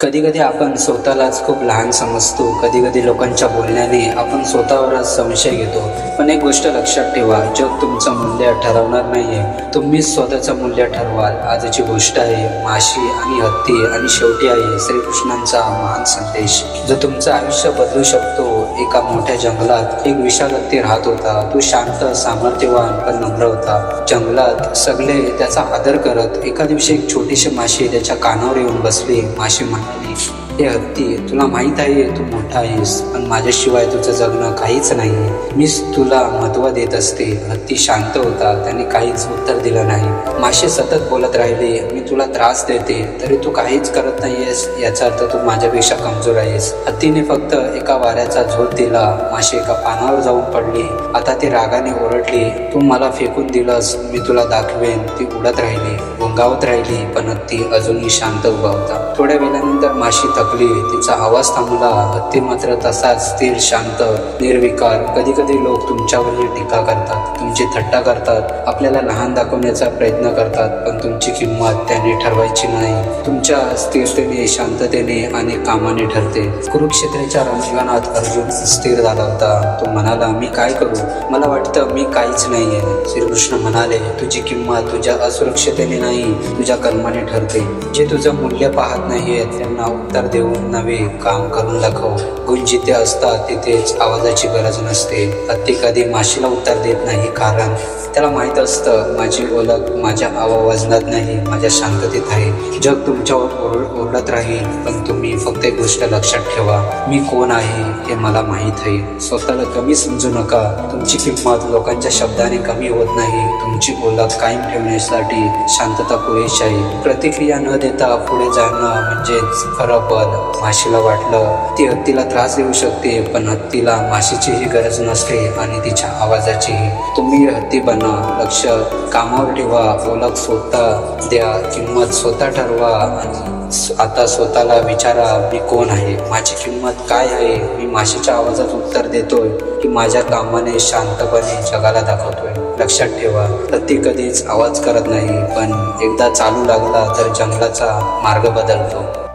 कधी कधी आपण स्वतःलाच खूप लहान समजतो. कधी कधी लोकांच्या बोलण्याने आपण स्वतःवरच संशय घेतो. पण एक गोष्ट लक्षात ठेवा जग तुमचं मूल्य ठरवणार नाहीये. तुम्हीच स्वतःचं मूल्य ठरवाल. आजची गोष्ट आहे माशी आणि हत्ती आणि शेवटी आहे श्रीकृष्णांचा महान संदेश. जो तुमचं आयुष्य बदलू शकतो एका मोठ्या जंगलात एक विशाल हत्ती राहत होता. तो शांत सामर्थ्यवान पण नम्र होता. जंगलात सगळे त्याचा आदर करत एका दिवशी एक छोटीशी माशी त्याच्या कानावर येऊन बसली. माशी म्हणाली हे हत्ती तुला माहीत आहे तू मोठा आहेस पण माझ्याशिवाय तुझं जगणं काहीच नाही. मीच तुला महत्त्व देत असते. हत्ती शांत होता. त्याने काहीच उत्तर दिलं नाही. मासे सतत बोलत राहिले मी तुला त्रास देते. तरी तू काहीच करत नाहीयेस. याचा अर्थ तू माझ्यापेक्षा कमजोर आहेस. हत्तीने फक्त एका वाऱ्याचा झोत दिला. मासे एका पानावर जाऊन पडली. आता ती रागाने ओरडली तू मला फेकून दिलंस. मी तुला दाखवेन. ती उडत राहिली गुंगावत राहिली पण हत्ती अजूनही शांत उभा होता. थोड्या वेळानंतर माशी थकली तिचा आवाज थांबला. हत्ती मात्र तसाच स्थिर शांत निर्विकार. कधी कधी लोक तुमच्यावरही टीका करतात. तुमची थट्टा करतात. आपल्याला लहान दाखवण्याचा प्रयत्न करतात. पण तुमची किंमत त्याने ठरवायची नाही. तुमच्या स्थिरतेने शांततेने आणि कामाने ठरते. कुरुक्षेत्राच्या रणांगणात अर्जुन स्थिर झाला होता. तो म्हणाला मी काय करू? मला वाटतं मी काहीच नाहीये. श्रीकृष्ण म्हणाले तुझी किंमत तुझ्या असुरक्षतेने नाही तुझ्या कर्माने ठरते. जे तुझं मूल्य पाहत नाहीये त्यांना उत्तर देऊन नवे काम करून दाखव. गुण जिथे असतात तिथेच आवाजाची गरज नसते. हत्ती कधी माशीला उत्तर देत नाही कारण त्याला माहीत असतं माझी ओळख माझ्या आवाजनात नाही माझ्या शांततेत आहे. जग तुमच्यावर ओरड ओरडत राहील पण तुम्ही फक्त एक गोष्ट लक्षात ठेवा मी कोण आहे हे मला माहीत आहे. स्वतःला कमी समजू नका. तुमची किंमत लोकांच्या शब्दाने कमी होत नाही. तुमची ओळख कायम ठेवण्यासाठी शांतता पुरेशी आहे. प्रतिक्रिया न देता पुढे जाणं म्हणजेच खरं पद. माशीला वाटलं ती हत्तीला त्रास देऊ शकते पण हत्तीला माशीचीही गरज नसते आणि तिच्या आवाजाचीही. तुम्ही हत्ती बना लक्ष कामावर ठेवा ओळख स्वतः द्या किंमत स्वतः ठरवा आणि आता स्वतःला विचारा मी कोण आहे? माझी किंमत काय आहे? मी माशीच्या आवाजात उत्तर देतोय की माझ्या कामाने शांतपणे जगाला दाखवतोय. लक्षात ठेवा हत्ती कधीच आवाज करत नाही पण एकदा चालू लागला तर जंगलाचा मार्ग बदलतो.